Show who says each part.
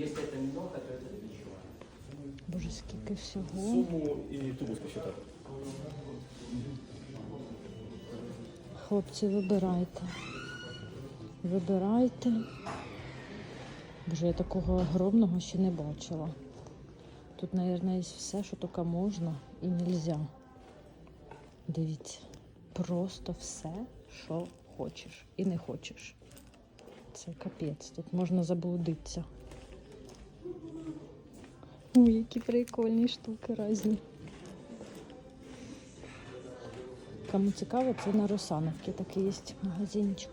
Speaker 1: Если это немного, то это ничего.
Speaker 2: Боже, скільки всього.
Speaker 3: Сумму и тубус посчитать.
Speaker 2: Хлопці, вибирайте. Вибирайте. Боже, я такого огромного ще не бачила. Тут, мабуть, є все, що тільки можна і нельзя. Дивіться, просто все, що хочеш і не хочеш. Це капець, тут можна заблудитися. Які прикольні штуки різні. Кому цікаво, це на Русановці такий є магазинчик.